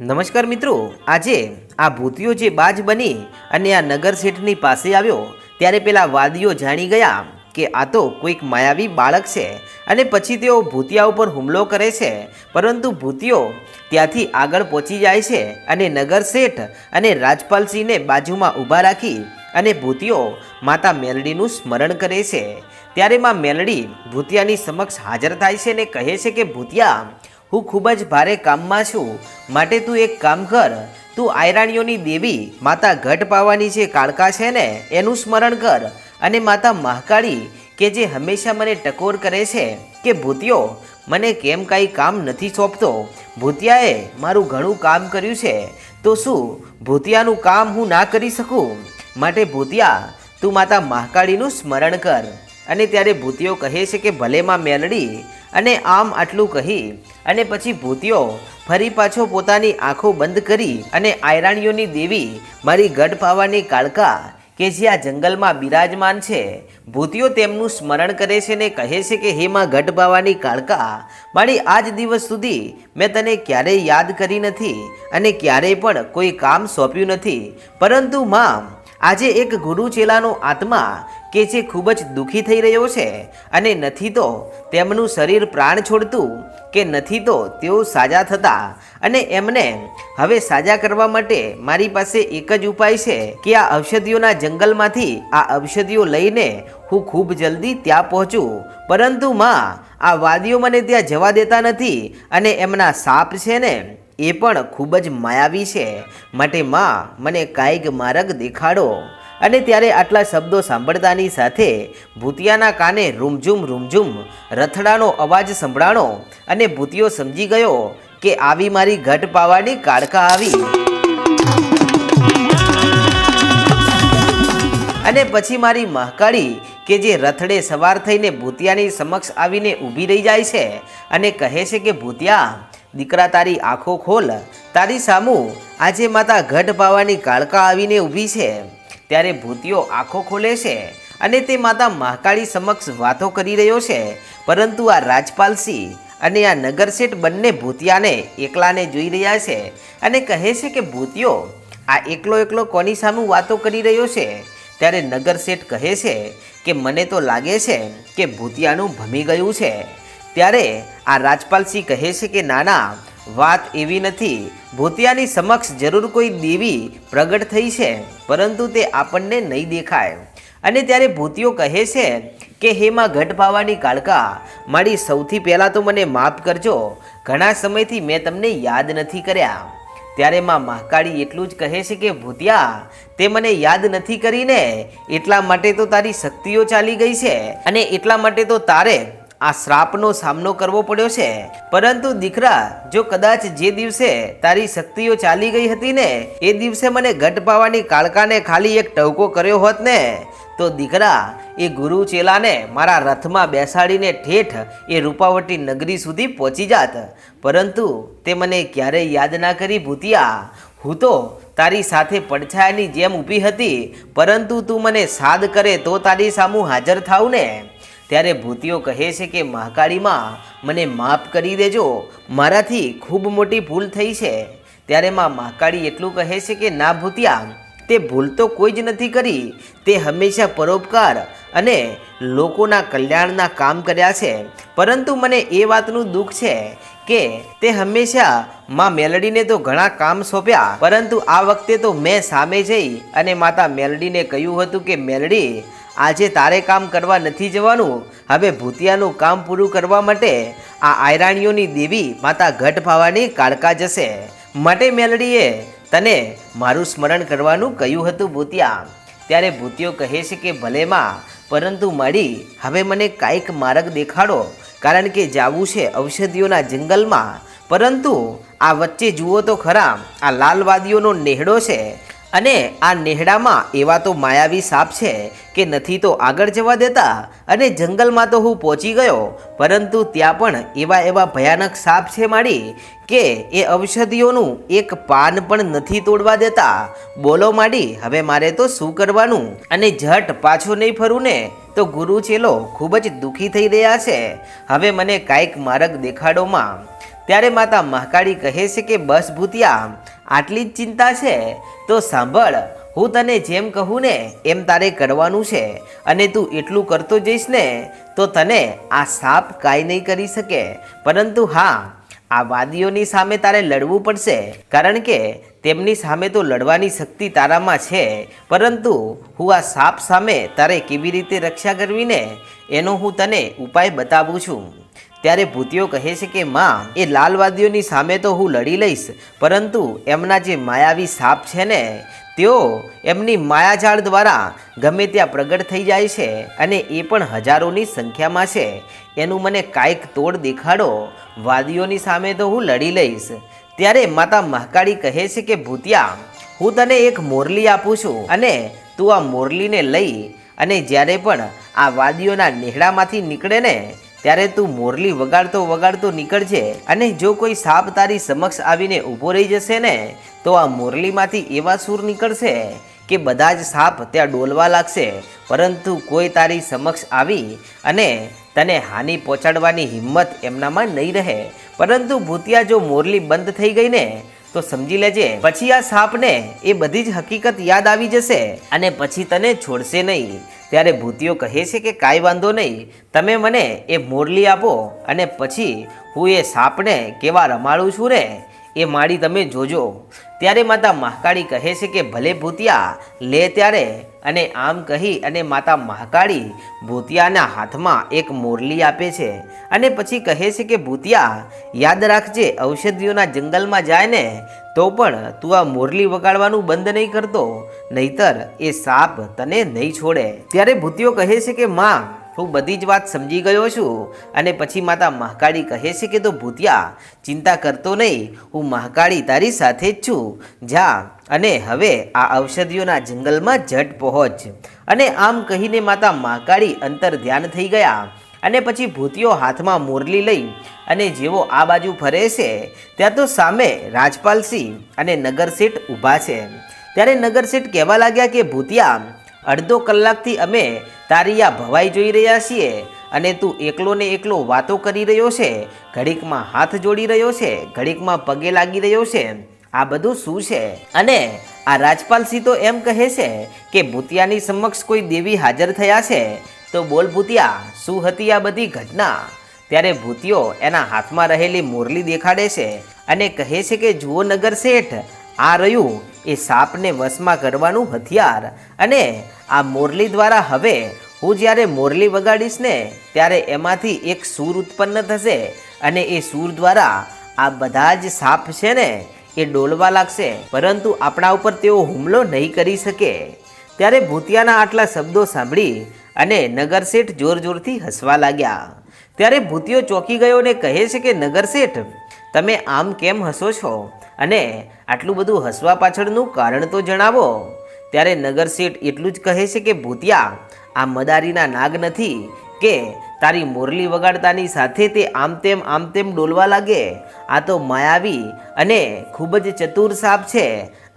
નમસ્કાર મિત્રો, આજે આ ભૂતિયો જે બાજ બની અને આ નગર શેઠની પાસે આવ્યો, ત્યારે પેલા વાદીઓ જાણી ગયા કે આ તો કોઈક માયાવી બાળક છે અને પછી તેઓ ભૂતિયા ઉપર હુમલો કરે છે. પરંતુ ભૂતિયો ત્યાંથી આગળ પહોંચી જાય છે અને નગર શેઠ અને રાજપાલસિંહને બાજુમાં ઊભા રાખી અને ભૂતિયો માતા મેલડીનું સ્મરણ કરે છે. ત્યારે માં મેલડી ભૂતિયાની સમક્ષ હાજર થાય છે અને કહે છે કે, ભૂતિયા હું ખૂબ જ ભારે કામમાં છું. માટે તું એક કામ કર. તું આયરાણીઓની દેવી, માતા ઘટ પાવાની જે કાળકા છે ને, એનું સ્મરણ કર. અને માતા મહાકાળી, કે જે હંમેશા મને ટકોર કરે છે, કે ભૂતિયો મને કેમ કાંઈ કામ નથી સોંપતો? ભૂતિયાએ મારું ઘણું કામ કર્યું છે. તો શું, ભૂતિયાનું કામ હું ના કરી શકું? માટે ભૂતિયા, તું માતા મહાકાળીનું સ્મરણ કર. અને ત્યારે ભૂતિયો કહે છે કે ભલેમાં મેલડી અને આમ આટલું કહી અને પછી ભૂતિયો ફરી પાછો પોતાની આંખો બંધ કરી અને આયરાણીઓની દેવી મારી ગઢ પાવાની કાળકા કે જે આ જંગલમાં બિરાજમાન છે, ભૂતિઓ તેમનું સ્મરણ કરે છે ને કહે છે કે, હે માં ગઢ પાવાની કાળકા, મારી આજ દિવસ સુધી મેં તને ક્યારેય યાદ કરી નથી અને ક્યારેય પણ કોઈ કામ સોંપ્યું નથી. પરંતુ માં, આજે એક ગુરુ ચેલાનો આત્મા કે જે ખૂબ જ દુઃખી થઈ રહ્યો છે અને નથી તો તેમનું શરીર પ્રાણ છોડતું કે નથી તો તેઓ સાજા થતા અને એમને હવે સાજા કરવા માટે મારી પાસે એક જ ઉપાય છે કે આ ઔષધિઓના જંગલમાંથી આ ઔષધિઓ લઈને હું ખૂબ જલ્દી ત્યાં પહોંચું. પરંતુ માં, આ વાદીઓ મને ત્યાં જવા દેતા નથી અને એમના સાપ છે ને, એ પણ ખૂબ જ માયાવી છે. માટે માં, મને કાંઈક માર્ગ દેખાડો. અને ત્યારે આટલા શબ્દો સાંભળતાની સાથે ભૂતિયાના કાને રૂમઝુમ રૂમઝુમ રથડાનો અવાજ સંભળાણો અને ભૂતિયો સમજી ગયો કે આવી મારી ઘટ પાવાની કાળકા આવી. અને પછી મારી મહાકાળી કે જે રથડે સવાર થઈને ભૂતિયાની સમક્ષ આવીને ઊભી રહી જાય છે અને કહે છે કે, ભૂતિયા, દીકરા તારી આંખો ખોલ. તારી સામું આજે માતા ઘટ પાવાની કાળકા આવીને ઊભી છે. ત્યારે ભૂતિયો આંખો ખોલે છે અને તે માતા મહાકાળી સમક્ષ વાતો કરી રહ્યો છે. પરંતુ આ રાજપાલસિંહ અને આ નગરશેઠ બંને ભૂતિયાને એકલાને જોઈ રહ્યા છે અને કહે છે કે ભૂતિયો આ એકલો એકલો કોની સામે વાતો કરી રહ્યો છે? ત્યારે નગરશેઠ કહે છે કે મને તો લાગે છે કે ભૂતિયાનું ભમી ગયું છે. ત્યારે આ રાજપાલસિંહ કહે છે કે, નાના વાત એવી નથી. ભૂતિયાની સમક્ષ જરૂર કોઈ દેવી પ્રગટ થઈ છે, પરંતુ તે આપણને નહીં દેખાય. અને ત્યારે ભૂતિયો કહે છે કે હેમાં ઘટ ભાવાની કાળકા, મારી સૌથી પહેલાં તો મને માફ કરજો. ઘણા સમયથી મેં તમને યાદ નથી કર્યા. ત્યારે માં મહાકાળી એટલું જ કહે છે કે, ભૂતિયા, તે મને યાદ નથી કરીને એટલા માટે તો તારી શક્તિઓ ચાલી ગઈ છે અને એટલા માટે તો તારે આ શ્રાપનો સામનો કરવો પડ્યો છે. પરંતુ દીકરા, જો કદાચ જે દિવસે તારી શક્તિઓ ચાલી ગઈ હતી ને, એ દિવસે મને ઘટ પાવાની કાળકાને ખાલી એક ટવકો કર્યો હોત ને, તો દીકરા, એ ગુરુ ચેલાને મારા રથમાં બેસાડીને ઠેઠ એ રૂપાવટી નગરી સુધી પહોંચી જાત. પરંતુ તે મને ક્યારેય યાદ ના કરી ભૂતિયા. હું તો તારી સાથે પડછાયાની જેમ ઊભી હતી, પરંતુ તું મને સાદ કરે તો તારી સામું હાજર થાવ ને. ત્યારે ભૂતિઓ કહે છે કે, મહાકાળીમાં મને માફ કરી દેજો, મારાથી ખૂબ મોટી ભૂલ થઈ છે. ત્યારે માં મહાકાળી એટલું કહે છે કે, ના ભૂતિયા, તે ભૂલ તો કોઈ જ નથી કરી. તે હંમેશા પરોપકાર અને લોકોના કલ્યાણના કામ કર્યા છે. પરંતુ મને એ વાતનું દુઃખ છે કે, તે હંમેશા માં મેલડીને તો ઘણા કામ સોંપ્યા, પરંતુ આ વખતે તો મેં સામે જઈ અને માતા મેલડીને કહ્યું હતું કે, મેલડી આજે તારે કામ કરવા નથી જવાનું. હવે ભૂતિયાનું કામ પૂરું કરવા માટે આ આયરાણીઓની દેવી માતા ઘટ ભાવાની કાળકા જશે. માટે મેલડીએ તને મારું સ્મરણ કરવાનું કહ્યું હતું ભૂતિયા. ત્યારે ભૂતિયો કહે છે કે, ભલે માં, પરંતુ મારી હવે મને કાંઈક માર્ગ દેખાડો. કારણ કે જાવું છે ઔષધિઓના જંગલમાં. પરંતુ આ વચ્ચે જુઓ તો ખરા, આ લાલવાદીઓનો નેહડો છે. અને આ નેહડામાં એવા તો માયાવી સાપ છે કે નથી તો આગળ જવા દેતા અને જંગલમાં તો હું પહોંચી ગયો, પરંતુ ત્યાં પણ એવા એવા ભયાનક સાપ છે માડી કે એ ઔષધિઓનું એક પાન પણ નથી તોડવા દેતા. બોલો માડી, હવે મારે તો શું કરવાનું? અને ઝટ પાછો નહીં ફરું ને તો ગુરુ ચેલો ખૂબ જ દુઃખી થઈ રહ્યા છે. હવે મને કાંઈક માર્ગ દેખાડોમાં. ત્યારે માતા મહાકાળી કહે છે કે બસ ભૂતિયા આટલી જ ચિંતા છે? તો સાંભળ, હું તને જેમ કહું ને, એમ તારે કરવાનું છે. અને તું એટલું કરતો જઈશ ને, તો તને આ સાપ કાંઈ નહીં કરી શકે. પરંતુ હા, આ વાદીઓની સામે તારે લડવું પડશે. કારણ કે તેમની સામે તો લડવાની શક્તિ તારામાં છે. પરંતુ હું આ સાપ સામે તારે કેવી રીતે રક્ષા કરવી ને, એનો હું તને ઉપાય બતાવું છું. ત્યારે ભૂતિઓ કહે છે કે, માં, એ લાલવાદીઓની સામે તો હું લડી લઈશ, પરંતુ એમના જે માયાવી સાપ છે ને, તેઓ એમની માયાજાળ દ્વારા ગમે ત્યાં પ્રગટ થઈ જાય છે અને એ પણ હજારોની સંખ્યામાં છે. એનું મને કાંઈક તોડ દેખાડો, વાદીઓની સામે તો હું લડી લઈશ. ત્યારે માતા મહાકાળી કહે છે કે, ભૂતિયા, હું તને એક મોરલી આપું છું અને તું આ મોરલીને લઈ અને જ્યારે પણ આ વાદીઓના નેહડામાંથી નીકળે ને ત્યારે તું મોરલી વગાડતો વગાડતો નીકળજે અને જો કોઈ સાપ તારી સમક્ષ આવીને ઊભો રહી જશે ને, તો આ મોરલીમાંથી એવા સૂર નીકળશે કે બધા જ સાપ ત્યાં ડોલવા લાગશે. પરંતુ કોઈ તારી સમક્ષ આવી અને તને હાનિ પહોંચાડવાની હિંમત એમનામાં નહીં રહે. પરંતુ ભૂતિયા જો મોરલી બંધ થઈ ગઈ ને તો સમજી લેજે. પછી આ સાપને એ બધી જ હકીકત યાદ આવી જશે અને પછી તને છોડશે નહીં. ત્યારે ભૂતિઓ કહે છે કે કાંઈ વાંધો નહીં. તમે મને એ મોરલી આપો અને પછી હું એ સાપને કેવા રમાડું છું ને એ માળી તમે જોજો. ત્યારે માતા મહાકાળી કહે છે કે, ભલે ભૂતિયા લે ત્યારે અને આમ કહી અને માતા મહાકાળી ભૂતિયાના હાથમાં એક મોરલી આપે છે. અને પછી કહે છે કે, ભૂતિયા, યાદ રાખજે, ઔષધિઓના જંગલમાં જાય ને, તો પણ તું આ મોરલી વગાડવાનું બંધ નહીં કરતો. નહીતર એ સાપ તને નહીં છોડે. ત્યારે ભૂતિયો કહે છે કે, માં હું બધી જ વાત સમજી ગયો છું અને પછી માતા મહાકાળી કહે છે કે તો ભૂતિયા, ચિંતા કરતો નહીં, હું મહાકાળી તારી સાથે જ છું. જા અને હવે આ ઔષધિઓના જંગલમાં જટ પહોંચ. અને આમ કહીને માતા મહાકાળી અંતર ધ્યાન થઈ ગયા અને પછી ભૂતિયો હાથમાં મોરલી લઈ અને જેવો આ બાજુ ફરે છે, ત્યાં તો સામે રાજપાલસિંહ અને નગરસેઠ ઊભા છે. ત્યારે નગરસેઠ કહેવા લાગ્યા કે ભૂતિયા, અડધો કલાકથી અમે તારી આ ભવાઈ જોઈ રહ્યા છીએ અને તું એકલો ને એકલો વાતો કરી રહ્યો છે, ઘડીકમાં હાથ જોડી રહ્યો છે, ઘડીકમાં પગે લાગી રહ્યો છે, આ બધું શું છે? અને આ રાજપાલસિંહ તો એમ કહે છે કે ભૂતિયાની સમક્ષ કોઈ દેવી હાજર થયા છે, તો બોલ ભૂતિયા, શું હતી આ બધી ઘટના? ત્યારે ભૂતિયો એના હાથમાં રહેલી મોરલી દેખાડે છે અને કહે છે કે જુઓ નગર શેઠ, આ રહ્યું એ સાપને વશમાં કરવાનું હથિયાર. અને આ મોરલી દ્વારા હવે હું જ્યારે મોરલી વગાડીશ ને, ત્યારે એમાંથી એક સૂર ઉત્પન્ન થશે અને એ સૂર દ્વારા આ બધા જ સાપ છે ને, એ ડોલવા લાગશે. પરંતુ આપણા ઉપર તેઓ હુમલો નહીં કરી શકે. ત્યારે ભૂતિયાના આટલા શબ્દો સાંભળી અને નગરશેઠ જોર જોરથી હસવા લાગ્યા. ત્યારે ભૂતિયો ચોંકી ગયો અને કહે છે કે નગરશેઠ તમે આમ કેમ હસો છો? અને આટલું બધું હસવા પાછળનું કારણ તો જણાવો. ત્યારે નગરશેઠ એટલું જ કહે છે કે, ભૂતિયા, આ મદારીના નાગ નથી કે તારી મોરલી વગાડતાની સાથે તે આમ તેમ આમ તેમ ડોલવા લાગે. આ તો માયાવી અને ખૂબ જ ચતુર સાપ છે.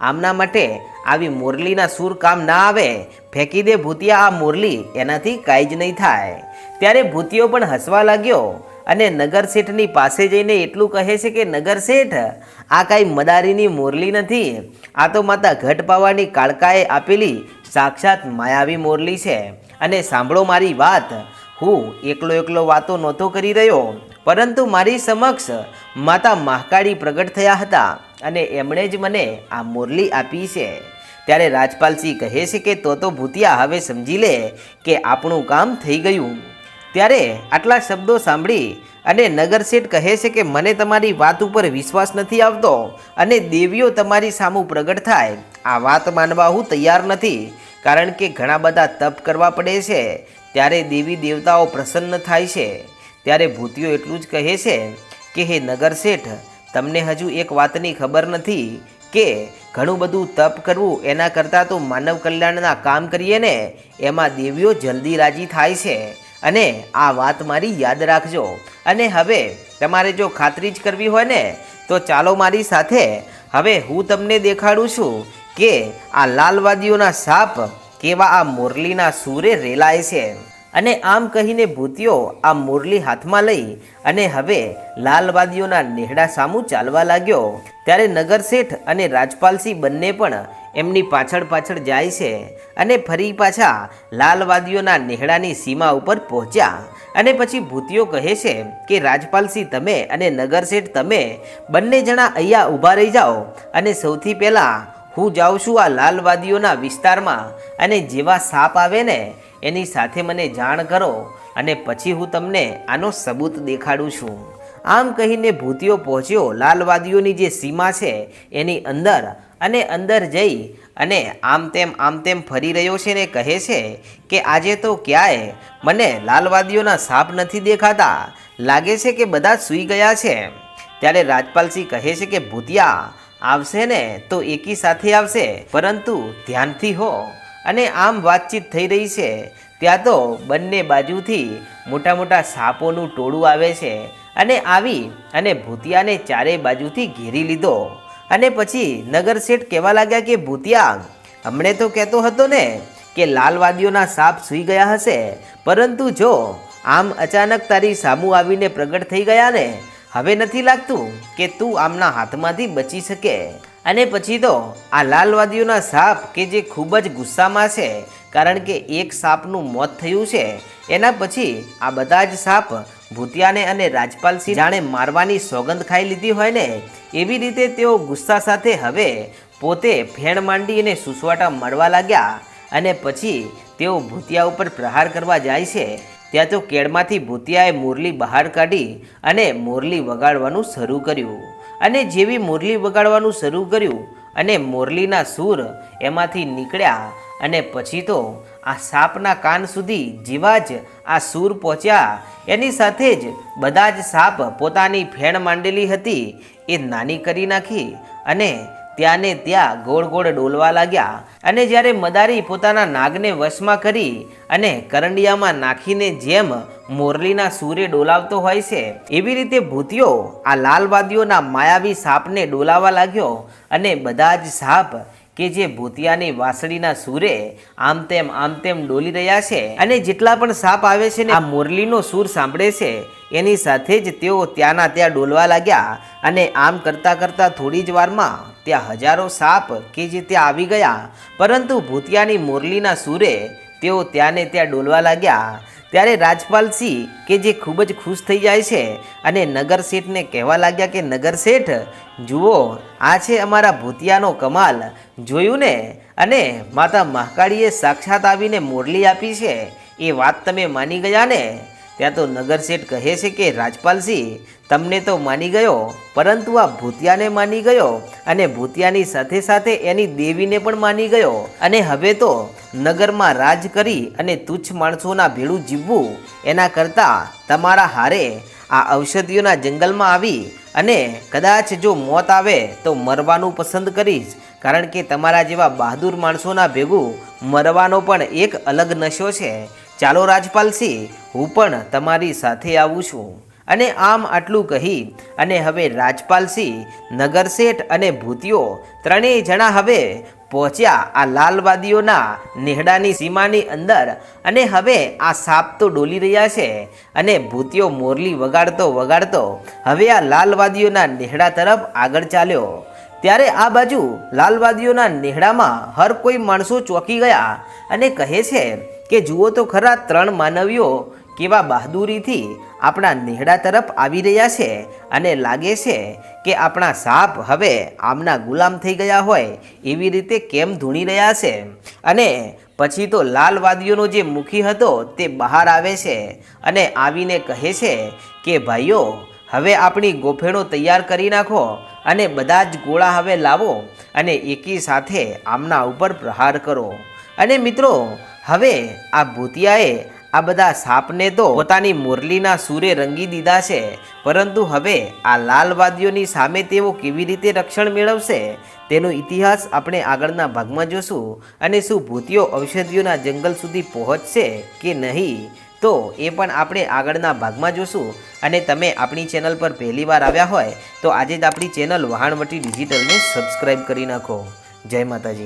આમના માટે આવી મોરલીના સૂર કામ ના આવે. ફેંકી દે ભૂતિયા આ મોરલી, એનાથી કાંઈ જ નહીં થાય. ત્યારે ભૂતિયો પણ હસવા લાગ્યો. અને નગરશેઠની પાસે જઈને એટલું કહે છે કે નગરશેઠ આ કાંઈ મદારીની મોરલી નથી. આ તો માતા ઘટપાવાની કાળકાએ આપેલી સાક્ષાત માયાવી મોરલી છે. અને સાંભળો મારી વાત. હું એકલો એકલો વાતો નહોતો કરી રહ્યો. પરંતુ મારી સમક્ષ માતા મહાકાળી પ્રગટ થયા હતા અને એમણે જ મને આ મોરલી આપી છે. ત્યારે રાજપાલસિંહ કહે છે કે, તો તો ભૂતિયા, હવે સમજી લે કે આપણું કામ થઈ ગયું. ત્યારે આટલા શબ્દો સાંભળી અને નગરશેઠ કહે છે કે મને તમારી વાત ઉપર વિશ્વાસ નથી આવતો અને દેવીઓ તમારી સામું પ્રગટ થાય. આ વાત માનવા હું તૈયાર નથી, કારણ કે ઘણા બધા તપ કરવા પડે છે. ત્યારે દેવી દેવતાઓ પ્રસન્ન થાય છે. ત્યારે ભૂતિઓ એટલું જ કહે છે કે હે નગરશેઠ તમને હજુ એક વાતની ખબર નથી કે ઘણું બધું તપ કરવું એના કરતાં તો માનવ કલ્યાણના કામ કરીએ ને, એમાં દેવીઓ જલ્દી રાજી થાય છે. અને આ વાત મારી યાદ રાખજો. અને હવે તમારે જો ખાતરી જ કરવી હોય ને, તો ચાલો મારી સાથે હવે હું તમને દેખાડું છું કે આ લાલવાદીઓના સાપ કેવા આ મોરલીના સૂરે રેલાય છે. અને આમ કહીને ભૂતિયો આ મુરલી હાથમાં લઈ અને હવે લાલવાદીઓના નેહડા સામું ચાલવા લાગ્યો. ત્યારે નગરશેઠ અને રાજપાલસિંહ બંને પણ એમની પાછળ પાછળ જાય છે અને ફરી પાછા લાલવાદીઓના નેહડાની સીમા ઉપર પહોંચ્યા. અને પછી ભૂતિયો કહે છે કે, રાજપાલસિંહ તમે અને નગરશેઠ તમે બંને જણા અહીંયા ઊભા રહી જાઓ અને સૌથી પહેલાં હું જાઉં છું આ લાલવાદીઓના વિસ્તારમાં અને જેવા સાપ આવે ને એની સાથે મને જાણ કરો અને પછી હું તમને આનો સબૂત દેખાડું છું. આમ કહીને ભૂતિયો પહોંચ્યો. લાલવાદીઓની જે સીમા છે એની અંદર અને અંદર જઈ અને આમ તેમ આમ તેમ ફરી રહ્યો છે ને કહે છે કે આજે તો ક્યાંય મને લાલવાદીઓના સાપ નથી દેખાતા. લાગે છે કે બધા સૂઈ ગયા છે. ત્યારે રાજપાલસિંહ કહે છે કે, ભૂતિયા, આવશે ને તો એકી સાથે આવશે. પરંતુ ધ્યાનથી હો. અને આમ વાતચીત થઈ રહી છે. ત્યાં તો બંને બાજુથી મોટા મોટા સાપોનું ટોળું આવે છે. અને આવી અને ભૂતિયાને ચારે બાજુથી ઘેરી લીધો. અને પછી નગરશેઠ કહેવા લાગ્યા કે, ભૂતિયા, હમણે તો કહેતો હતો ને કે લાલવાદીઓના સાપ સૂઈ ગયા હશે. પરંતુ જો આમ અચાનક તારી સામું આવીને પ્રગટ થઈ ગયા ને, હવે નથી લાગતું કે તું આમના હાથમાંથી બચી શકે. અને પછી તો આ લાલવાદીઓના સાપ કે જે ખૂબ જ ગુસ્સામાં છે, કારણ કે એક સાપનું મોત થયું છે, એના પછી આ બધા જ સાપ ભૂતિયાને અને રાજપાલસિંહ જાણે મારવાની સોગંદ ખાઈ લીધી હોય ને, એવી રીતે તેઓ ગુસ્સા સાથે હવે પોતે ફેણ માંડી અને સુસવાટા મળવા લાગ્યા અને પછી તેઓ ભૂતિયા ઉપર પ્રહાર કરવા જાય છે. ત્યાં તો કેળમાંથી ભૂતિયાએ મુરલી બહાર કાઢી અને મુરલી વગાડવાનું શરૂ કર્યું. અને જેવી મુરલી વગાડવાનું શરૂ કર્યું અને મોરલીના સૂર એમાંથી નીકળ્યા અને પછી તો આ સાપના કાન સુધી જેવા જ આ સૂર પહોંચ્યા. એની સાથે જ બધા જ સાપ પોતાની ફેણ માંડેલી હતી. એ નાની કરી નાખી અને ત્યાંને ત્યાં ગોળ ગોળ ડોલવા લાગ્યા. અને જ્યારે મદારી પોતાના નાગને વશમાં કરી અને કરંડિયામાં નાખીને જેમ મોરલીના સૂર્ય ડોલાવતો હોય છે, એવી રીતે ભૂતિયો આ લાલવાદીઓના માયાવી સાપને ડોલાવા લાગ્યો. અને બધા જ સાપ કે જે ભૂતિયાની વાસળીના સૂરે આમ તેમ આમ તેમ ડોલી રહ્યા છે અને જેટલા પણ સાપ આવે છે ને, આ મુરલીનો સૂર સાંભળે છે, એની સાથે જ તેઓ ત્યાંના ત્યાં ડોલવા લાગ્યા અને આમ કરતાં કરતાં થોડી જ વારમાં ત્યાં હજારો સાપ કે જે ત્યાં આવી ગયા. પરંતુ ભૂતિયાની મુરલીના સૂરે તેઓ ત્યાંને ત્યાં ડોલવા લાગ્યા ત્યારે રાજપાલસિંહ કે જે ખૂબ જ ખુશ થઈ જાય છે અને નગર શેઠને કહેવા લાગ્યા કે, નગર શેઠ, જુઓ, આ છે અમારા ભૂતિયાનો કમાલ. જોયું ને? અને માતા મહાકાળીએ સાક્ષાત આવીને મોરલી આપી છે. એ વાત તમે માની ગયા ને? ત્યાં તો નગર શેઠ કહે છે કે, રાજપાલસિંહ, તમને તો માની ગયો, પરંતુ આ ભૂતિયાને માની ગયો અને ભૂતિયાની સાથે સાથે એની દેવીને પણ માની ગયો. અને હવે તો નગરમાં રાજ કરી અને તુચ્છ માણસોના ભેળું જીવવું, એના કરતાં તમારા હારે આ ઔષધિઓના જંગલમાં આવી અને કદાચ જો મોત આવે તો મરવાનું પસંદ કરીશ. કારણ કે તમારા જેવા બહાદુર માણસોના ભેગું મરવાનો પણ એક અલગ નશો છે. ચાલો રાજપાલસિંહ હું પણ તમારી સાથે આવું છું. અને આમ આટલું કહી, અને હવે રાજપાલસિંહ નગરશેઠ અને ભૂતિયો ત્રણેય જણા હવે પહોંચ્યા આ લાલવાદીઓના નેહડાની સીમાની અંદર. અને હવે આ સાપ તો ડોલી રહ્યા છે, અને ભૂતિયો મોરલી વગાડતો વગાડતો હવે આ લાલવાદીઓના નેહડા તરફ આગળ ચાલ્યો. ત્યારે આ બાજુ લાલવાદીઓના નેહડામાં હર કોઈ માણસો ચોંકી ગયા અને કહે છે કે જુઓ તો ખરા ત્રણ માનવીઓ કેવા બહાદુરીથી આપણા નેહડા તરફ આવી રહ્યા છે અને લાગે છે કે આપણા સાપ હવે આમના ગુલામ થઈ ગયા હોય એવી રીતે કેમ ધૂણી રહ્યા છે? અને પછી તો લાલવાદીઓનો જે મુખી હતો તે બહાર આવે છે અને આવીને કહે છે કે, ભાઈઓ, હવે આપણી ગોફેણો તૈયાર કરી નાખો અને બધા જ ગોળા હવે લાવો અને એકી સાથે આમના ઉપર પ્રહાર કરો. અને મિત્રો હવે આ ભૂતિયાએ આ બધા સાપને તો પોતાની મુરલીના સૂરે રંગી દીધા છે. પરંતુ હવે આ લાલવાદીઓની સામે તેઓ કેવી રીતે રક્ષણ મેળવશે, તેનો ઇતિહાસ આપણે આગળના ભાગમાં જોશું. અને શું ભૂતિયો ઔષધિઓના જંગલ સુધી પહોંચશે કે નહીં, તો એ પણ આપણે આગળના ભાગમાં જોશું. અને તમે આપણી ચેનલ પર પહેલીવાર આવ્યા હોય, તો આજે જ આપણી ચેનલ વહાણવટી ડિજિટલને સબસ્ક્રાઈબ કરી નાખો. જય માતાજી.